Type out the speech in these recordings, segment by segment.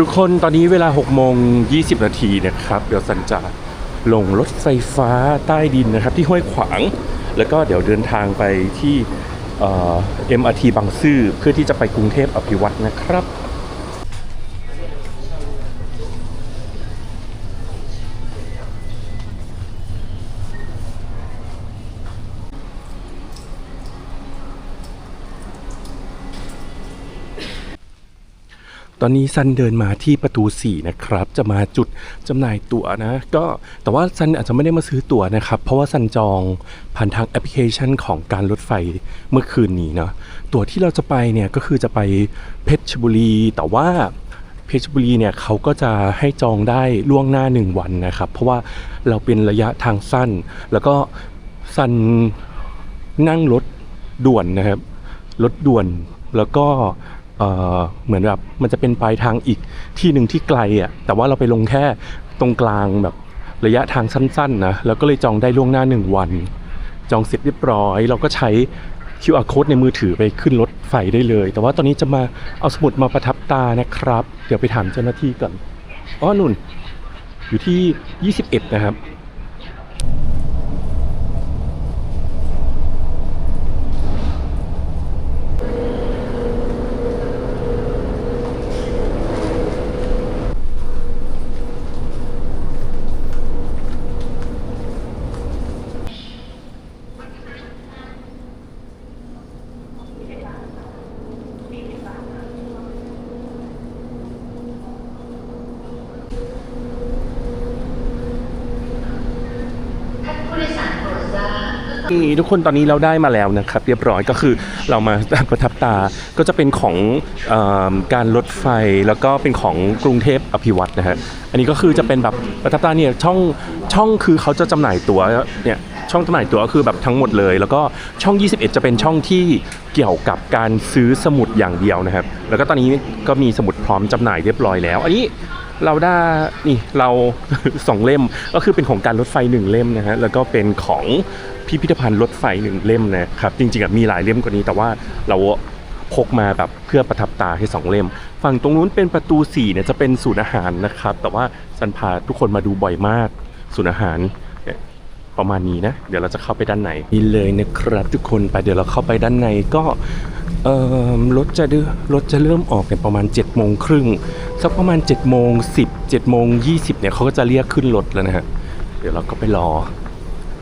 ทุกคนตอนนี้เวลา6โมง20 นาทีนะครับ เดี๋ยวสันจะลงรถไฟฟ้าใต้ดินนะครับ ที่ห้วยขวาง แล้วก็เดี๋ยวเดินทางไปที่เอ็มอาร์ทีบางซื่อเพื่อที่จะไปกรุงเทพอภิวัตนะครับ ตอนนี้ซันเดินมาที่ประตู 4 นะครับ จะมาจุดจำหน่ายตั๋วนะ ก็แต่ว่าซันอาจจะไม่ได้มาซื้อตั๋วนะครับ เพราะว่าซันจองผ่านทางแอปพลิเคชันของการรถไฟเมื่อคืนนี้เนาะตั๋วที่เราจะไปเนี่ยก็คือจะไปเพชรบุรี แต่ว่าเพชรบุรีเนี่ยเขาก็จะให้จองได้ล่วงหน้า 1 วันนะครับ เพราะว่าเราเป็นระยะทางสั้น แล้วก็ซันนั่งรถด่วนนะครับรถด่วนแล้วก็ เหมือนแบบมันจะเป็นปลายทางอีกที่หนึ่งที่ไกลอะแต่ว่าเราไปลงแค่ตรงกลางแบบระยะทางสั้นๆนะแล้วก็เลยจองได้ล่วงหน้า 1 วัน จองเสร็จเรียบร้อย เราก็ใช้ QR code ในมือถือไปขึ้นรถไฟได้เลย แต่ว่าตอนนี้จะมาเอาสมุดมาประทับตานะครับ เดี๋ยวไปถามเจ้าหน้าที่ก่อนอ๋อนุ่น อยู่ที่ 21 นะครับ ผู้โดยสารโปรดทราบ นี่ทุกคนตอนนี้เราได้มาแล้วนะครับ เรียบร้อยก็คือเรามาประทับตาก็จะเป็นของออการรถไฟแล้วก็เป็นของกรุงเทพอภิวัตนะฮะอันนี้ก็คือจะเป็นแบบประทับตาเนี่ยช่องช่องคือเขาจะจำหน่ายตั๋วเนี่ยช่องจำหน่ายตั๋วคือแบบทั้งหมดเลย แล้วก็ช่อง 21 จะเป็นช่องที่เกี่ยวกับการซื้อสมุดอย่างเดียวนะครับ แล้วก็ตอนนี้ก็มีสมุดพร้อมจำหน่ายเรียบร้อยแล้ว อันนี้เราได้นี่เราสองเล่มก็คือเป็นของการรถไฟหนึ่งเล่มนะฮะแล้วก็เป็นของ พิพิธภัณฑ์รถไฟหนึ่งเล่มนะครับจริงๆมีหลายเล่มกว่านี้ แต่ว่าเราพกมาแบบเพื่อประทับตาให้สองเล่ม ฝั่งตรงนู้นเป็นประตู4เนี่ยจะเป็นศูนย์อาหารนะครับ แต่ว่าสันพาทุกคนมาดูบ่อยมากศูนย์อาหารประมาณนี้นะ เดี๋ยวเราจะเข้าไปด้านในนี่เลยนะครับทุกคนไปเดี๋ยวเราเข้าไปด้านในก็รถจะเดือรถจะเริ่มออกเนี่ยประมาณ7จ็ดโมงครึ่งสักประมาณ7จ็ดโมงสิบเจ็ดโมงยี่สิบเนี่ยเขาก็จะเรียกขึ้นรถแล้วนะฮะเดี๋ยวเราก็ไปรอ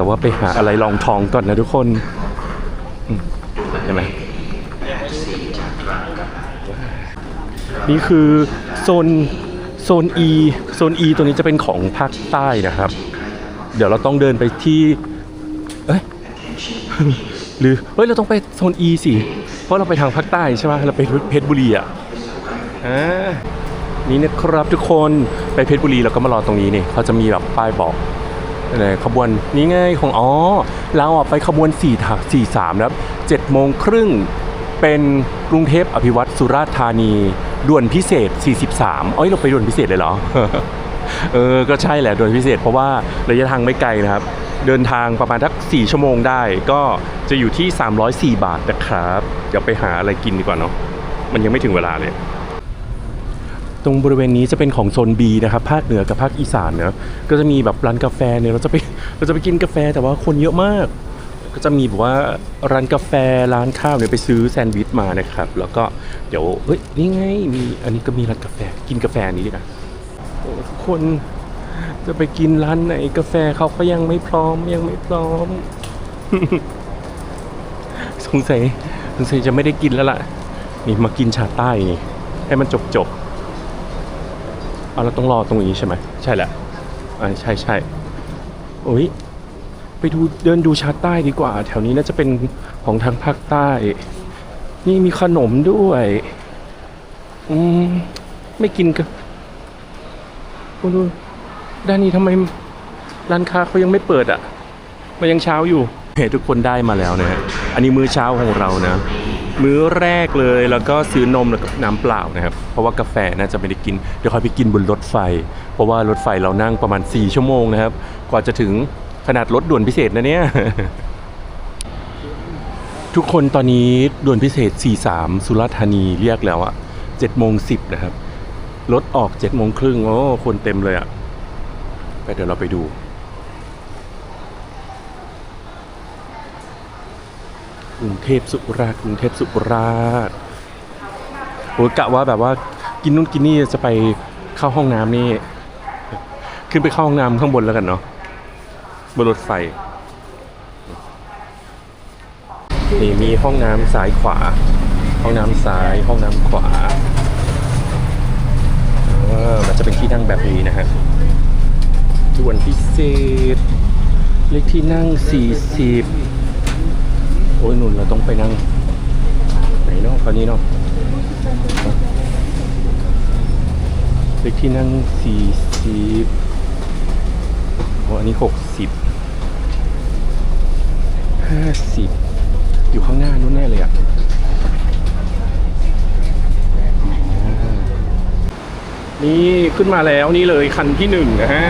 แต่ว่าไปหาอะไรรองทองก่อนนะทุกคนเห็นไหมนี่คือโซนโซน E โซน E ตัวนี้จะเป็นของภาคใต้นะครับ เดี๋ยวเราต้องเดินไปที่เอ้ยหรือเฮ้ยเราต้องไปโซน E สิเพราะเราไปทางภาคใต้ใช่ไหมเราไปเพชรบุรีอะอ่านี่นะครับทุกคนไปเพชรบุรีเราก็มารอตรงนี้นี่เขาจะมีแบบป้ายบอก ขบวนนี่ไงของอ๋อเราอะไปขบวน4ถัก43นะครับ7โมงครึ่งเป็นกรุงเทพอภิวัตรสุราษฎร์ธานีด่วนพิเศษ 43เอ้ยเราไปด่วนพิเศษเลยเหรอเออก็ใช่แหละโดยพิเศษ เพราะว่าระยะทางไม่ไกลนะครับ เดินทางประมาณทัก4ชั่วโมงได้ ก็จะอยู่ที่ 304 บาทนะครับเดี๋ยวไปหาอะไรกินดีกว่าเนาะมันยังไม่ถึงเวลาเลย ตรงบริเวณนี้จะเป็นของโซน B นะครับภาคเหนือกับภาคอีสานเนะก็จะมีแบบร้านกาแฟเนี่ยเราจะไปเราจะไปกินกาแฟแต่ว่าคนเยอะมาก ก็จะมีแบบว่าร้านกาแฟร้านข้าวเนี่ยไปซื้อแซนด์วิชมานะครับ แล้วก็เดี๋ยวเฮ้ยนี่ไงมีอันนี้ก็มีร้านกาแฟกินกาแฟนี้ดีนะโอ้ทุกคนจะไปกินร้านไหนกาแฟเขาก็ยังไม่พร้อมยังไม่พร้อม สงสัยสงสัยจะไม่ได้กินแล้วล่ะ นี่มากินชาใต้นี่ให้มันจบจบ เอาเราต้องรอตรงนี้ใช่ไหมใช่แหละอ่าใช่ใช่โอ้ยไปดูเดินดูชาใต้ดีกว่า แถวนี้น่าจะเป็นของทางภาคใต้ นี่มีขนมด้วยอืมไม่กินกันโอ้ดูด้านนี้ทำไมร้านค้าเขายังไม่เปิดอะ มันยังเช้าอยู่ เฮ้ทุกคนได้มาแล้วนะฮะอันนี้มื้อเช้าของเรานะ มื้อแรกเลยแล้วก็ซื้อนมแล้วก็น้ำเปล่านะครับ เพราะว่ากาแฟน่าจะไม่ได้กิน เดี๋ยวค่อยไปกินบนรถไฟ เพราะว่ารถไฟเรานั่งประมาณ 4 ชั่วโมงนะครับ กว่าจะถึงขนาดรถด่วนพิเศษนะเนี่ยทุกคนตอนนี้ด่วนพิเศษ 43 สุราษฎร์ธานีเรียกแล้วอะ7โมง10 นะครับ รถออกเจ็ดโมงครึ่งโอ้คนเต็มเลยอะไปเดี๋ยวเราไปดู กรุงเทพสุราษฎร์กรุงเทพสุราษฎร์โอ้กะว่าแบบว่ากินนู่นกินนี่จะไปเข้าห้องน้ำนี่ ขึ้นไปเข้าห้องน้ำข้างบนแล้วกันเนาะบนรถไฟนี่มีห้องน้ำซ้ายขวา ห้องน้ำซ้าย ห้องน้ำขวาเออมันจะเป็นที่นั่งแบบนี้นะฮะส่วนพิเศษเลขที่นั่ง 40 โอ้ยนุ่นเราต้องไปนั่งไหนเนาะตอนนี้เนาะเลขที่นั่ง40โอ้อันนี้60 50อยู่ข้างหน้านู้นแน่เลยอะนี่ขึ้นมาแล้วนี่เลยคันที่หนึ่งนะฮะ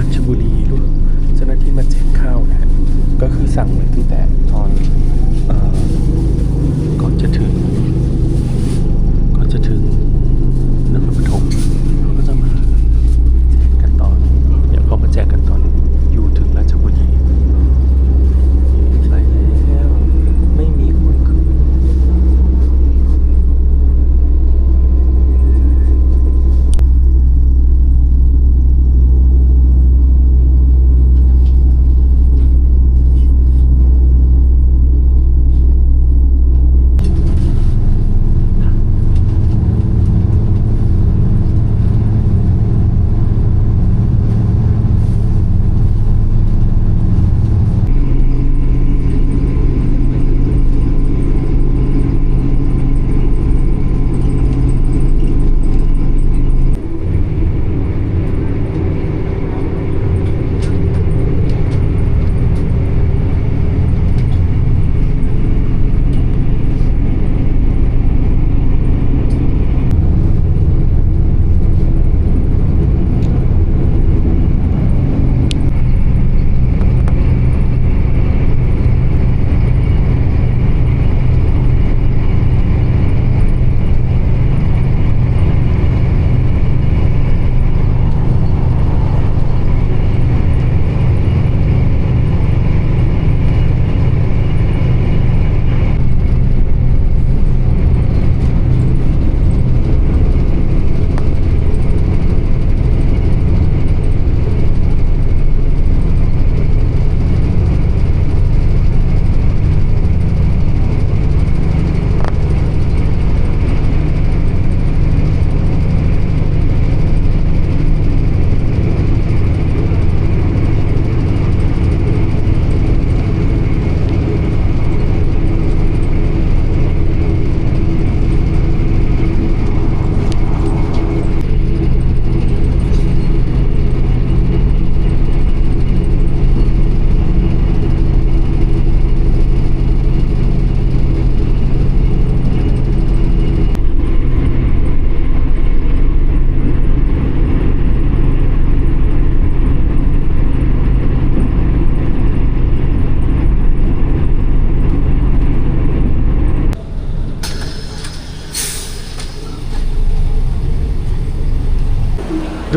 ราชบุรีรู้เจ้าหน้าที่มาเช็คข้าวนะก็คือสั่งมาตั้งแต่ตอน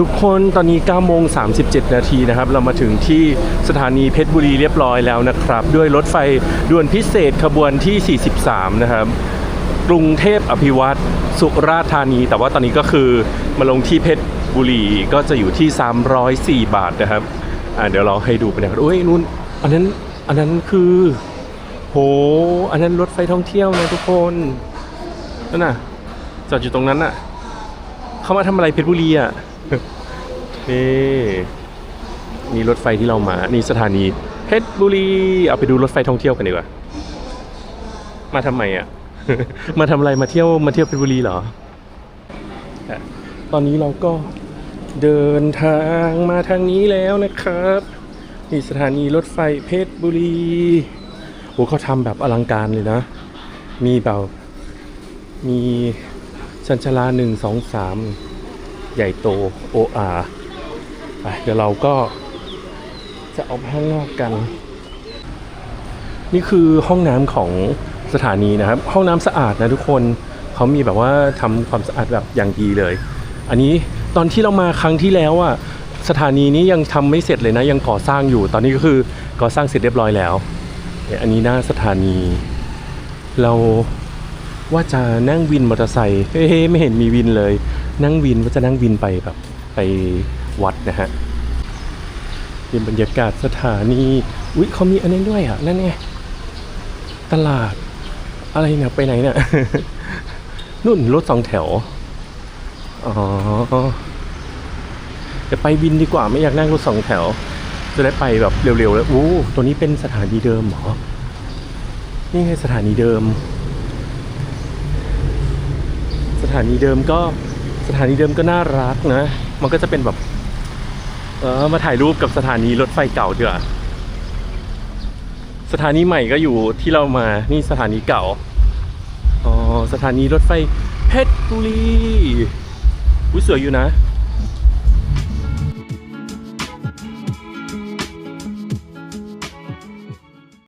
ทุกคนตอนนี้9โมง37 นาทีนะครับ เรามาถึงที่สถานีเพชรบุรีเรียบร้อยแล้วนะครับ ด้วยรถไฟด่วนพิเศษขบวนที่ 43 นะครับ กรุงเทพอภิวัตรสุราษฎร์ธานี แต่ว่าตอนนี้ก็คือมาลงที่เพชรบุรีก็จะอยู่ที่ 304 บาทนะครับอ่าเดี๋ยวเราให้ดูไปนะครับโอ้ยนู่นอันนั้นอันนั้นคือ โห อันนั้นรถไฟท่องเที่ยวนะทุกคนนั่นน่ะจอดอยู่ตรงนั้นน่ะ เขามาทำอะไรเพชรบุรีอะ นี่นี่รถไฟที่เรามา นี่สถานีเพชรบุรี เอาไปดูรถไฟท่องเที่ยวกันดีกว่า มาทำไมอะ มาทำอะไรมาเที่ยวมาเที่ยวเพชรบุรีเหรอ ตอนนี้เราก็เดินทางมาทางนี้แล้วนะครับนี่สถานีรถไฟเพชรบุรีโอ้เขาทำแบบอลังการเลยนะ มีแบบมีชันชลาหนึ่งสองสาม ใหญ่โตโออาไปเดี๋ยวเราก็จะออกไปข้างนอกกัน นี่คือห้องน้ำของสถานีนะครับ ห้องน้ำสะอาดนะทุกคนเขามีแบบว่าทำความสะอาดแบบอย่างดีเลย อันนี้ตอนที่เรามาครั้งที่แล้วอะสถานีนี้ยังทำไม่เสร็จเลยนะ ยังก่อสร้างอยู่ ตอนนี้ก็คือก่อสร้างเสร็จเรียบร้อยแล้วเนี่ยอันนี้หน้าสถานี เราว่าจะนั่งวินมอเตอร์ไซค์เฮ้ไม่เห็นมีวินเลย นั่งวินว่าจะนั่งวินไปแบบไปวัดนะฮะเป็นบรรยากาศสถานี อุ๊ยเขามีอันนี้ด้วยอะ นั่นไงตลาด อะไรเนี่ยไปไหนเนี่ยนุ่นรถสองแถว อ๋อจะไปวินดีกว่าไม่อยากนั่งรถสองแถว จะได้ไปแบบเร็วๆแล้วโอ้ตัวนี้เป็นสถานีเดิมเหรอ นี่ไงสถานีเดิม สถานีเดิมก็ สถานีเดิมก็น่ารักนะ มันก็จะเป็นแบบ เออมาถ่ายรูปกับสถานีรถไฟเก่าเถอะสถานีใหม่ก็อยู่ที่เรามา นี่สถานีเก่า อ๋อ สถานีรถไฟเพชรบุรีอุ้ยสวยอยู่นะ